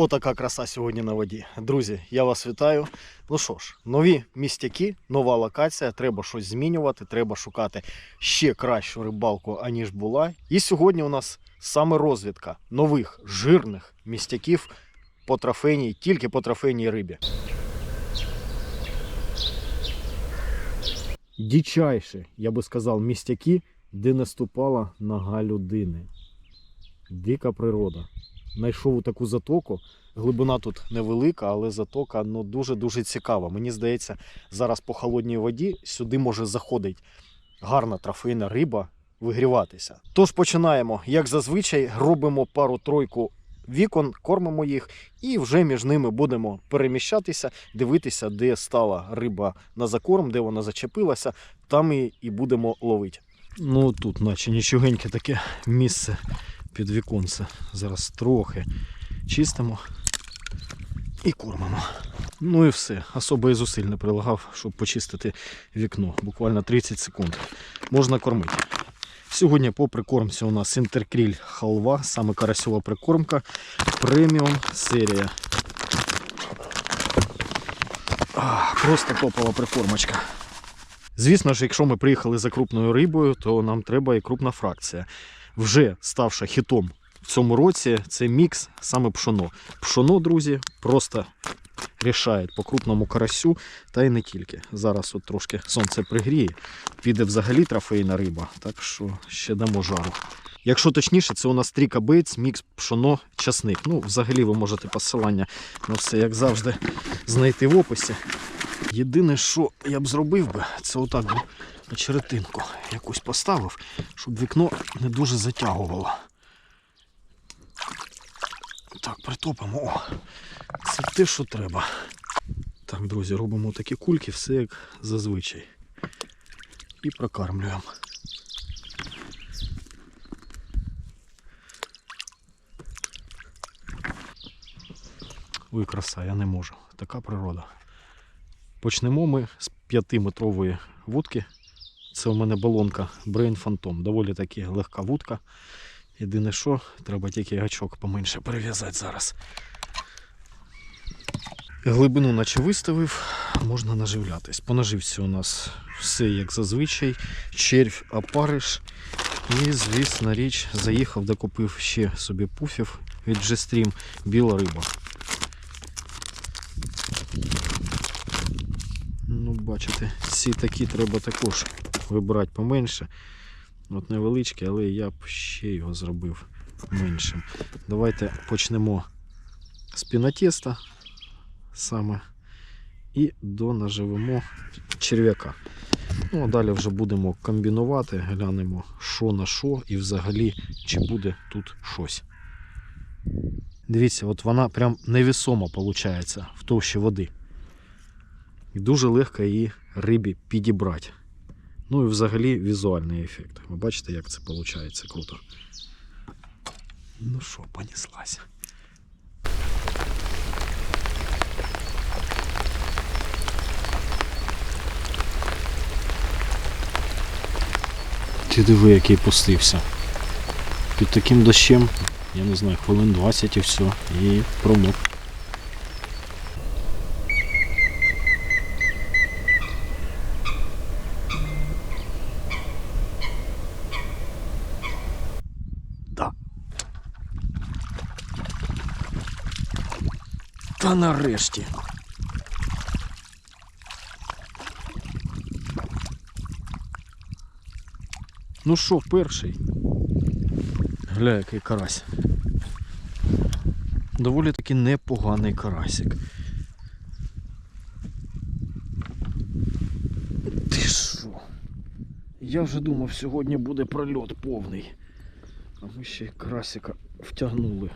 Отака краса сьогодні на воді. Друзі, я вас вітаю. Ну що ж, нові містяки, нова локація. Треба щось змінювати, треба шукати ще кращу рибалку, аніж була. І сьогодні у нас саме розвідка нових жирних містяків по трофейній, тільки по трофейній рибі. Дичайші, я би сказав, містяки, де не ступала нога людини. Дика природа. Знайшов таку затоку. Глибина тут невелика, але затока ну, дуже-дуже цікава. Мені здається, зараз по холодній воді сюди може заходити гарна трофейна риба вигріватися. Тож починаємо, як зазвичай, робимо пару-тройку вікон, кормимо їх і вже між ними будемо переміщатися, дивитися, де стала риба на закорм, де вона зачепилася, там і, і будемо ловити. Ну тут, наче нічогеньке таке місце під віконце. Зараз трохи чистимо і кормимо. Ну і все. Особо і зусиль не прилагав, щоб почистити вікно. Буквально 30 секунд. Можна кормити. Сьогодні по прикормці у нас інтеркріль халва, саме карасьова прикормка, преміум серія. Просто топова прикормочка. Звісно ж, якщо ми приїхали за крупною рибою, то нам треба і крупна фракція. Вже ставши хітом в цьому році, це мікс саме пшоно. Пшоно, друзі, просто рішає по крупному карасю, та й не тільки. Зараз от трошки сонце пригріє, піде взагалі трофейна риба, так що ще дамо жару. Якщо точніше, це у нас тріка бейтс, мікс пшоно, часник. Ну, взагалі ви можете посилання на все, як завжди, знайти в описі. Єдине, що я б зробив би, це отак очеретинку якусь поставив, щоб вікно не дуже затягувало. Так, притопимо. О, це те, що треба. Так, друзі, робимо такі кульки, все як зазвичай. І прокармлюємо. Ой, краса, я не можу. Така природа. Почнемо ми з 5-метрової вудки. Це у мене балонка Brain Phantom. Доволі таки легка вудка. Єдине що, треба тільки гачок поменше перев'язати зараз. Глибину наче виставив, можна наживлятись. По наживці у нас все як зазвичай. Червь, опариш. І, звісно, річ, заїхав, докупив ще собі пуфів від G-Stream біла риба. Ну, бачите, ці такі треба також вибирати поменше. От невеличкий, але я б ще його зробив меншим. Давайте почнемо з пінотеста саме і донаживемо черв'яка. Ну, а далі вже будемо комбінувати, глянемо, що на що і взагалі, чи буде тут щось. Дивіться, от вона прям невісома виходить в товщі води. І дуже легко її рибі підібрати. Ну і взагалі візуальний ефект. Ви бачите, як це виходить круто. Ну що, понеслася. Ти диви, який пустився. Під таким дощем, я не знаю, хвилин 20 і все, і промок. Та нарешті. Ну що, перший? Гля, який карась. Доволі таки непоганий карасик. Ти що? Я вже думав, сьогодні буде прольот повний. А ми ще й красика втягнули.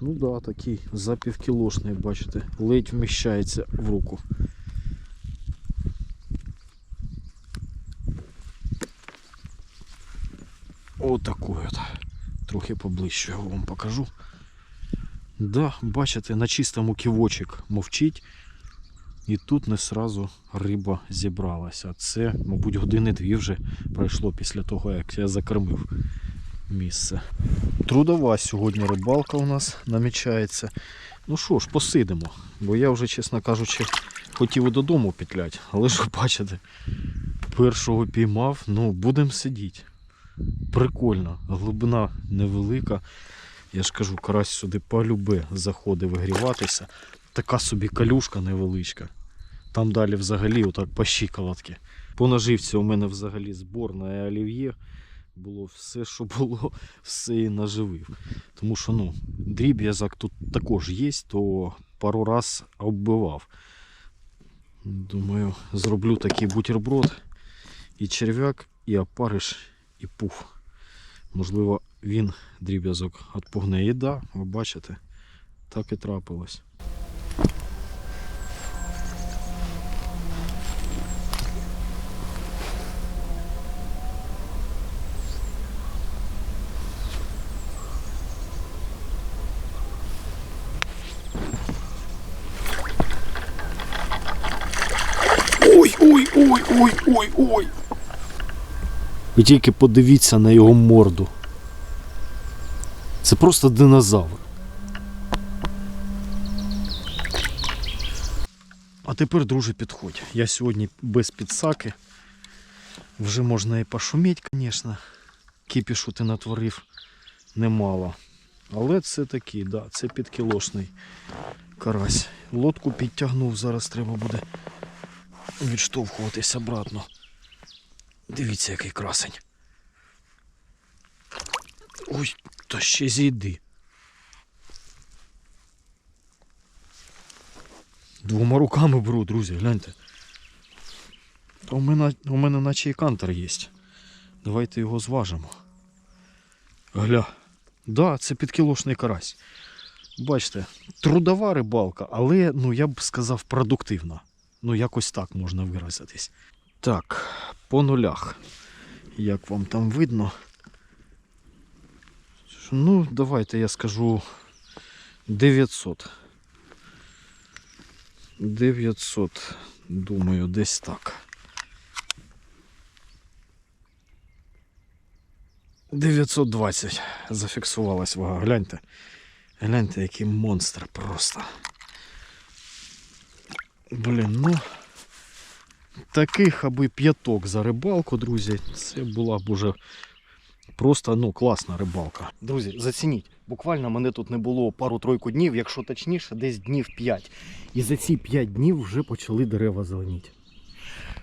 Ну да, такий за півкілошний, бачите, ледь вміщається в руку. Отакий от. Трохи поближче я вам покажу. Да, бачите, на чистому ківочок мовчить. І тут не сразу риба зібралася. Це, мабуть, години дві вже пройшло після того, як я закормив. Місце. Трудова сьогодні рибалка у нас намічається. Ну що ж, посидимо, бо я вже, чесно кажучи, хотів додому петлять, але ж бачите, першого піймав, ну будемо сидіти. Прикольно, глибина невелика. Я ж кажу, карась сюди полюбе заходить вигріватися. Така собі калюшка невеличка. Там далі взагалі отак по щиколотки. По наживці у мене взагалі зборна і олів'є. Було все, що було, все і наживив. Тому що ну, дріб'язок тут також є, то пару раз оббивав. Думаю, зроблю такий бутерброд. І черв'як, і опариш, і пух. Можливо, він дріб'язок відпугне. І да, ви бачите, так і трапилось. Ой, ой, ой, ой, ой, ой. Ви тільки подивіться на його морду. Це просто динозавр. А тепер, друже, підходь. Я сьогодні без підсаки. Вже можна і пошуміти, звісно. Кіпішу ти натворив немало. Але це такий, да, це підкілошний карась. Лодку підтягнув, зараз треба буде відштовхуватись обратно. Дивіться, який красень. Ой, та ще зійди. Двома руками беру, друзі, гляньте. Та у мене, у мене наче і кантер є. Давайте його зважимо. Гля. Да, це підкілошний карась. Бачите, трудова рибалка, але ну я б сказав продуктивна. Ну, якось так можна виразитись. Так, по нулях. Як вам там видно? Ну, давайте я скажу 900. 900, думаю, десь так. 920 зафіксувалась вага. Гляньте. Гляньте, який монстр просто. Блін, ну таких аби п'яток за рибалку, друзі, це була б уже просто ну, класна рибалка. Друзі, зацініть. Буквально мене тут не було пару-тройку днів, якщо точніше, десь днів 5. І за ці 5 днів вже почали дерева зеленіти.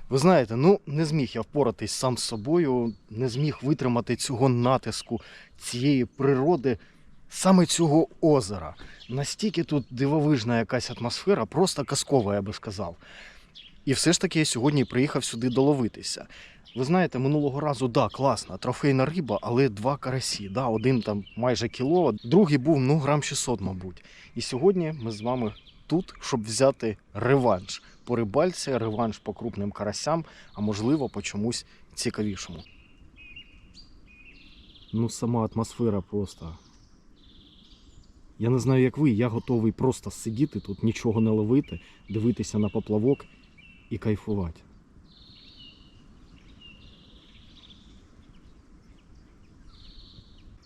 Ви знаєте, ну не зміг я впоратись сам з собою, не зміг витримати цього натиску, цієї природи, саме цього озера. Настільки тут дивовижна якась атмосфера, просто казкова, я би сказав. І все ж таки я сьогодні приїхав сюди доловитися. Ви знаєте, минулого разу, да, класна, трофейна риба, але два карасі. Да, один там майже кіло, другий був ну грам 600, мабуть. І сьогодні ми з вами тут, щоб взяти реванш по рибальці, реванш по крупним карасям, а можливо по чомусь цікавішому. Ну, сама атмосфера просто. Я не знаю, як ви, я готовий просто сидіти тут, нічого не ловити, дивитися на поплавок і кайфувати.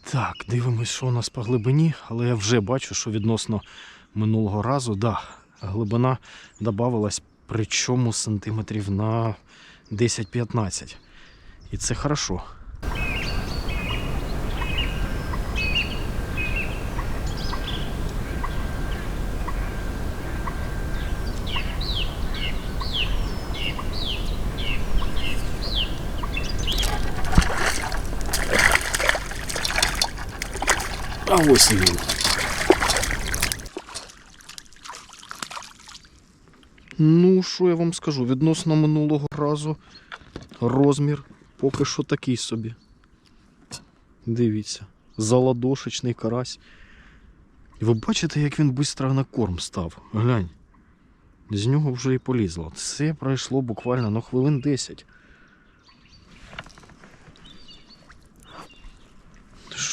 Так, дивимось, що у нас по глибині, але я вже бачу, що відносно минулого разу, да, глибина додавалась, причому сантиметрів на 10-15. І це хорошо. А ось він. Ну, що я вам скажу, відносно минулого разу розмір поки що такий собі. Дивіться, заладошечний карась. І ви бачите, як він швидко на корм став. Глянь. З нього вже і полізло. Це пройшло буквально на хвилин 10.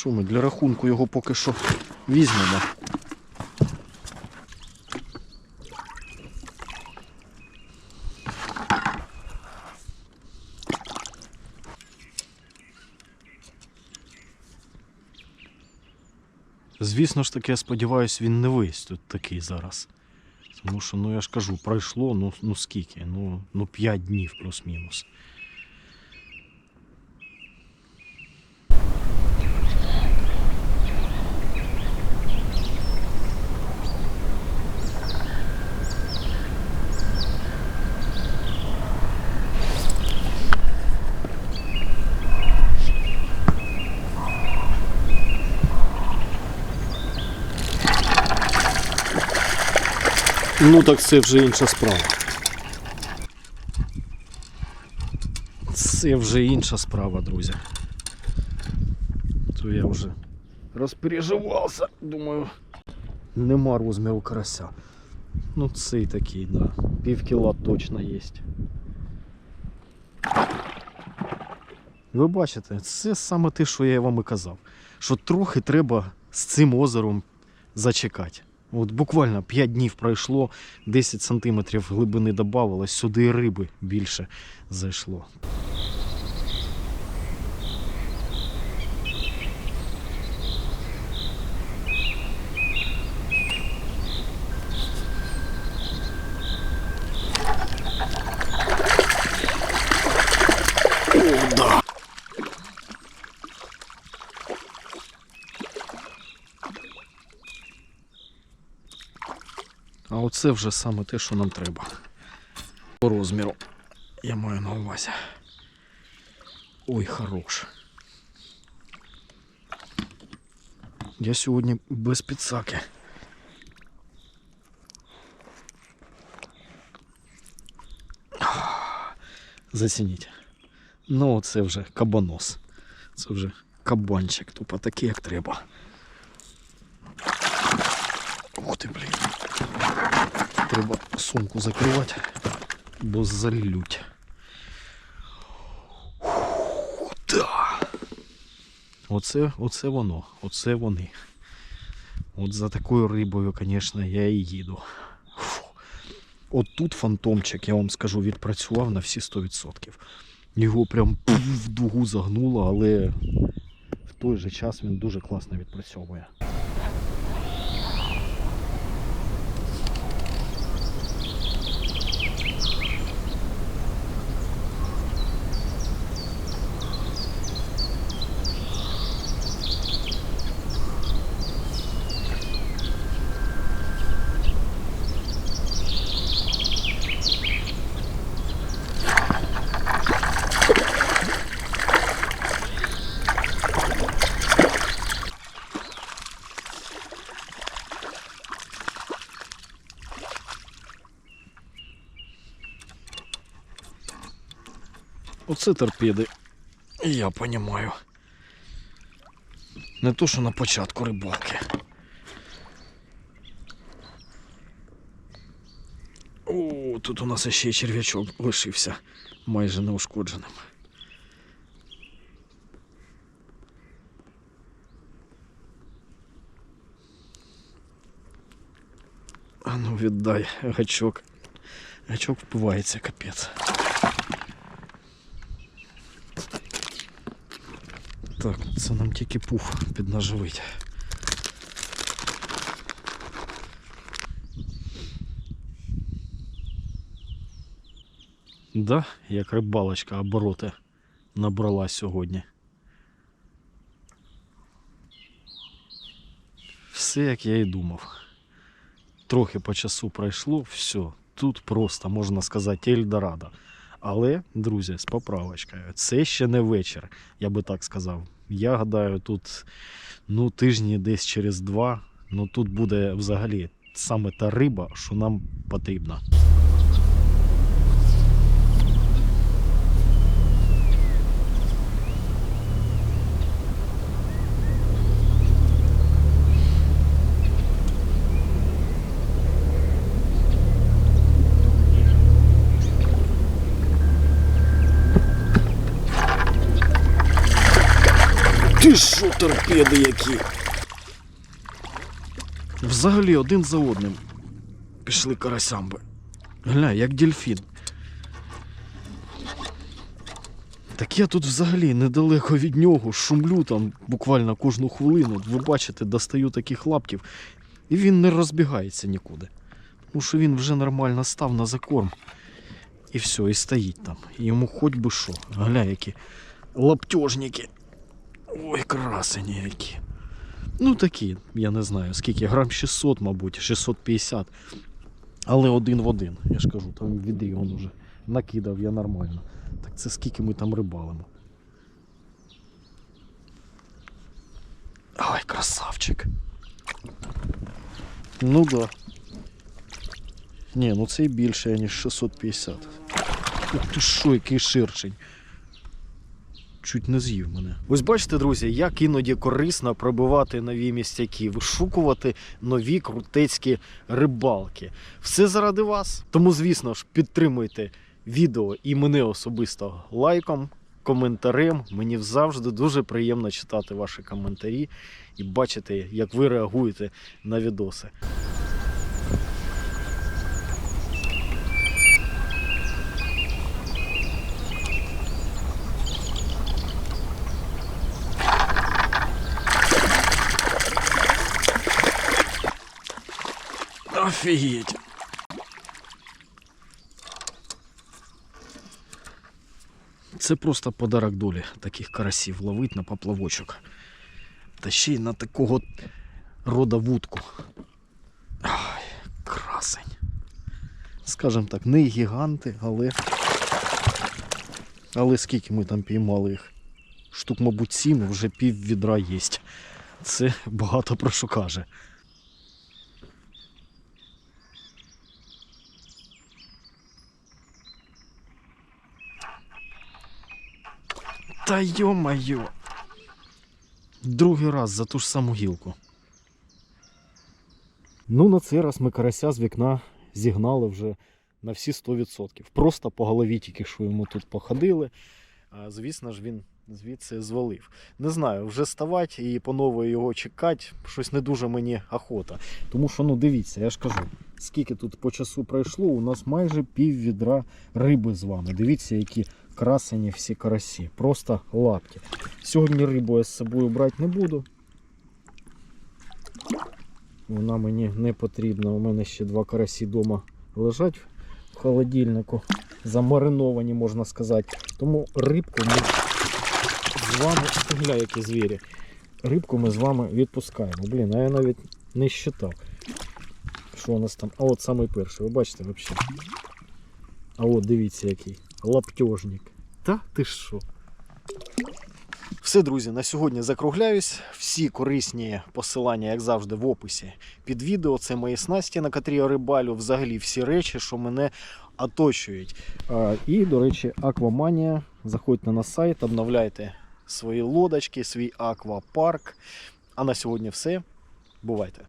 Що ми для рахунку його поки що візьмемо. Звісно ж таки, я сподіваюся, він не весь тут такий зараз. Тому що, ну я ж кажу, пройшло, ну, ну скільки? Ну, ну 5 днів плюс-мінус. Ну так це вже інша справа. Це вже інша справа, друзі. То я вже розпереживався, думаю, нема розміру карася. Ну цей такий, да. Пів кіла точно є. Ви бачите, це саме те, що я вам і казав. Що трохи треба з цим озером зачекати. От буквально 5 днів пройшло, 10 сантиметрів глибини додавалось, сюди риби більше зайшло. Оце вже саме те, що нам треба. По розміру. Я маю на увазі. Ой, хорош. Я сьогодні без підсаки. Зацініть. Ну, це вже кабанос. Це вже кабанчик, тупо такий, як треба. Ух ти, блін. Треба сумку закривати, бо залють. Да. Оце, оце воно, оце вони. От за такою рибою, звісно, я і їду. Фу. От тут фантомчик, я вам скажу, відпрацював на всі 100%. Його прям пф, в дугу загнуло, але в той же час він дуже класно відпрацьовує. Оце торпеди. Я понімаю. Не то, що на початку рибалки. О, тут у нас ще й черв'ячок лишився майже неушкодженим. А ну віддай гачок. Гачок впивається, капець. Так, це нам тільки пух піднаживить. Да, як рибалочка обороти набрала сьогодні. Все як я і думав. Трохи по часу пройшло, все. Тут просто можна сказати Ельдорадо. Але, друзі, з поправочкою, це ще не вечір, я би так сказав. Я гадаю, тут ну, тижні десь через два. Ну тут буде взагалі саме та риба, що нам потрібна. Ти що, торпеди які? Взагалі один за одним. Пішли карасямби. Гля, як дельфін. Так я тут взагалі недалеко від нього шумлю там буквально кожну хвилину. Ви бачите, достаю таких лаптів, і він не розбігається нікуди. Тому що він вже нормально став на закорм. І все, і стоїть там. Йому хоч би що. Гля, які лаптежники. Ой, красені які. Ну такі, я не знаю, скільки, грам 600, мабуть, 650. Але один в один. Я ж кажу, там відрі він уже накидав я нормально. Так це скільки ми там рибалимо. Ой, красавчик. Ну да. Ні, ну цей більше, ніж 650. Ух ти що, який ширшень. Чуть не з'їв мене. Ось бачите, друзі, як іноді корисно пробивати нові містяки, вишукувати нові крутецькі рибалки. Все заради вас. Тому, звісно ж, підтримуйте відео і мене особисто лайком, коментарем. Мені завжди дуже приємно читати ваші коментарі і бачити, як ви реагуєте на відоси. Офігеть! Це просто подарок долі таких карасів ловить на поплавочок. Та ще й на такого рода вудку. Ай, красень. Скажем так, не гіганти, але. Але скільки ми там піймали їх? Штук, мабуть, сім, вже пів відра є. Це багато про що каже. Та йо-майо. Другий раз за ту ж саму гілку. Ну, на цей раз ми карася з вікна зігнали вже на всі 100%. Просто по голові тільки що йому тут походили. А, звісно ж, він звідси звалив. Не знаю, вже ставати і по нової його чекати, щось не дуже мені охота. Тому що, ну дивіться, я ж кажу, скільки тут по часу пройшло, у нас майже пів відра риби з вами. Дивіться, які красені всі карасі. Просто лапті. Сьогодні рибу я з собою брати не буду. Вона мені не потрібна. У мене ще два карасі вдома лежать в холодильнику. Замариновані, можна сказати. Тому рибку ми з вами. Гля, які звірі. Рибку ми з вами відпускаємо. Блін, а я навіть не считав. Що у нас там? А от самий перший, ви бачите взагалі. А от дивіться який. Лаптежник. Та ти що? Все, друзі, на сьогодні закругляюсь. Всі корисні посилання, як завжди, в описі під відео. Це мої снасті, на котрі я рибалю. Взагалі всі речі, що мене оточують. І, до речі, Акваманія. Заходьте на сайт, обновляйте свої лодочки, свій аквапарк. А на сьогодні все. Бувайте!